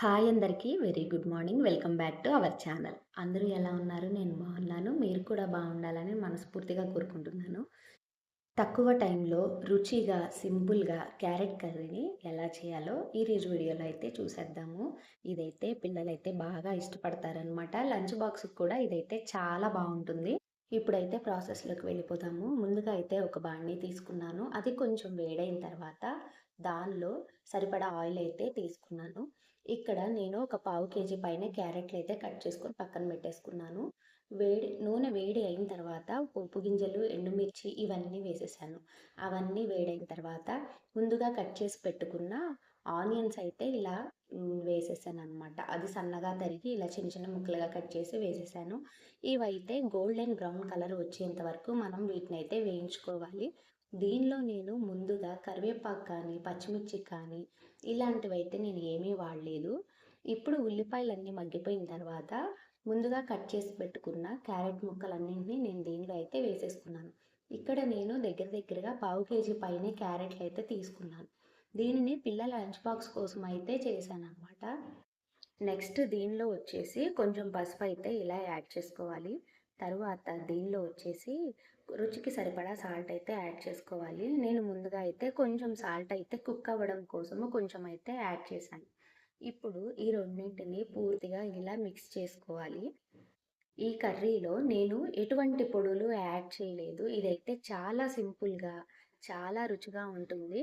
Hi అందరికీ very good morning welcome back to our channel అందరూ ఎలా ఉన్నారు? నేను బాగున్నాను. మీరు కూడా బాగుండాలని మనస్ఫూర్తిగా కోరుకుంటున్నాను. తక్కువ టైంలో రుచిగా సింపుల్గా క్యారెట్ కర్రీని ఎలా చేయాలో ఈ రోజు వీడియోలో అయితే చూసేద్దాము. ఇదైతే పిల్లలైతే బాగా ఇష్టపడతారనమాట లంచ్ బాక్స్కి కూడా ఇదైతే చాలా బాగుంటుంది. ఇప్పుడైతే ప్రాసెస్లోకి వెళ్ళిపోతాము ముందుగా అయితే ఒక బాండీ తీసుకున్నాను. అది కొంచెం వేడైన తర్వాత దానిలో సరిపడా ఆయిల్ అయితే తీసుకున్నాను. ఇక్కడ నేను ఒక పావు కేజీ పైన క్యారెట్లు అయితే కట్ చేసుకొని పక్కన పెట్టేసుకున్నాను. వేడి నూనె వేడి అయిన తర్వాత పోపు గింజలు ఎండుమిర్చి ఇవన్నీ వేసేసాను. అవన్నీ వేడైన తర్వాత ముందుగా కట్ చేసి పెట్టుకున్న ఆనియన్స్ అయితే ఇలా వేసేసాను అనమాట అది సన్నగా తరిగి ఇలా చిన్న చిన్న ముక్కలుగా కట్ చేసి వేసేసాను. ఇవైతే గోల్డెన్ బ్రౌన్ కలర్ వచ్చేంత వరకు మనం వీటిని అయితే వేయించుకోవాలి. దీనిలో నేను ముందుగా కరివేపాకు కానీ పచ్చిమిర్చి కానీ ఇలాంటివి అయితే నేను ఏమీ వాడలేదు. ఇప్పుడు ఉల్లిపాయలన్నీ మగ్గిపోయిన తర్వాత ముందుగా కట్ చేసి పెట్టుకున్న క్యారెట్ ముక్కలన్నింటినీ నేను దీనిలో అయితే వేసేసుకున్నాను. ఇక్కడ నేను దగ్గర దగ్గరగా పావు కేజీ పైనే క్యారెట్లు అయితే తీసుకున్నాను. దీనిని పిల్లల లంచ్ బాక్స్ కోసం అయితే చేశాను అనమాట నెక్స్ట్ దీనిలో వచ్చేసి కొంచెం పసుపు అయితే ఇలా యాడ్ చేసుకోవాలి. తర్వాత దీనిలో వచ్చేసి రుచికి సరిపడా సాల్ట్ అయితే యాడ్ చేసుకోవాలి. నేను ముందుగా అయితే కొంచెం సాల్ట్ అయితే కుక్ అవ్వడం కోసము కొంచెం అయితే యాడ్ చేశాను. ఇప్పుడు ఈ రెండింటిని పూర్తిగా ఇలా మిక్స్ చేసుకోవాలి. ఈ కర్రీలో నేను ఎటువంటి పొడులు యాడ్ చేయలేదు. ఇదైతే చాలా సింపుల్గా చాలా రుచిగా ఉంటుంది.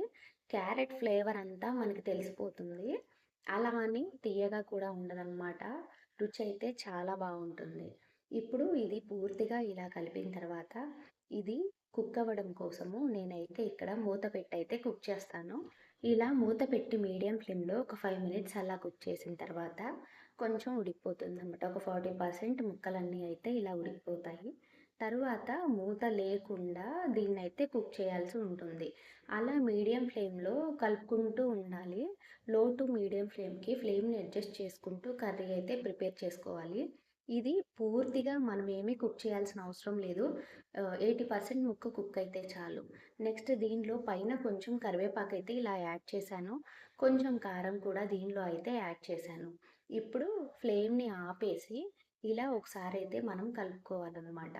క్యారెట్ ఫ్లేవర్ అంతా మనకి తెలిసిపోతుంది. అలా అని తీయగా కూడా ఉండదన్నమాట. రుచి అయితే చాలా బాగుంటుంది. ఇప్పుడు ఇది పూర్తిగా ఇలా కలిపిన తర్వాత ఇది కుక్ అవ్వడం కోసము నేనైతే ఇక్కడ మూత పెట్టి అయితే కుక్ చేస్తాను. ఇలా మూత పెట్టి మీడియం ఫ్లేమ్లో ఒక ఫైవ్ మినిట్స్ అలా కుక్ చేసిన తర్వాత కొంచెం ఉడికిపోతుంది అనమాట ఒక ఫార్టీ పర్సెంట్ ముక్కలన్నీ అయితే ఇలా ఉడికిపోతాయి. తర్వాత మూత లేకుండా దీన్ని అయితే కుక్ చేయాల్సి ఉంటుంది. అలా మీడియం ఫ్లేమ్లో కలుపుకుంటూ ఉండాలి. లో టు మీడియం ఫ్లేమ్కి ఫ్లేమ్ని అడ్జస్ట్ చేసుకుంటూ కర్రీ అయితే ప్రిపేర్ చేసుకోవాలి. ఇది పూర్తిగా మనం ఏమీ కుక్ చేయాల్సిన అవసరం లేదు. ఎయిటీ పర్సెంట్ ముక్క కుక్ అయితే చాలు. నెక్స్ట్ దీనిలో పైన కొంచెం కరివేపాకు అయితే ఇలా యాడ్ చేశాను. కొంచెం కారం కూడా దీనిలో అయితే యాడ్ చేశాను. ఇప్పుడు ఫ్లేమ్ని ఆపేసి ఇలా ఒకసారి అయితే మనం కలుపుకోవాలన్నమాట.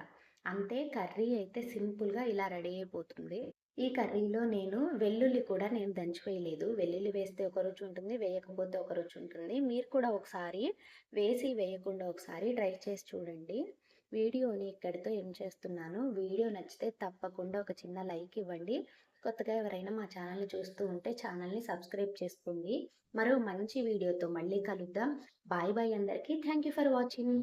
అంతే కర్రీ అయితే సింపుల్గా ఇలా రెడీ అయిపోతుంది. ఈ కర్రీలో నేను వెల్లుల్లి కూడా నేను దంచివేయలేదు వెల్లుల్లి వేస్తే ఒక రుచి ఉంటుంది వేయకపోతే ఒక రుచి ఉంటుంది. మీరు కూడా ఒకసారి వేసి వేయకుండా ఒకసారి ట్రై చేసి చూడండి. వీడియోని ఇక్కడితో ఏం చేస్తున్నాను? వీడియో నచ్చితే తప్పకుండా ఒక చిన్న లైక్ ఇవ్వండి. కొత్తగా ఎవరైనా మా ఛానల్ని చూస్తూ ఉంటే ఛానల్ని సబ్స్క్రైబ్ చేసుకోండి. మరో మంచి వీడియోతో మళ్ళీ కలుద్దాం. బాయ్ బాయ్ అందరికీ థ్యాంక్ యూ ఫర్ వాచింగ్.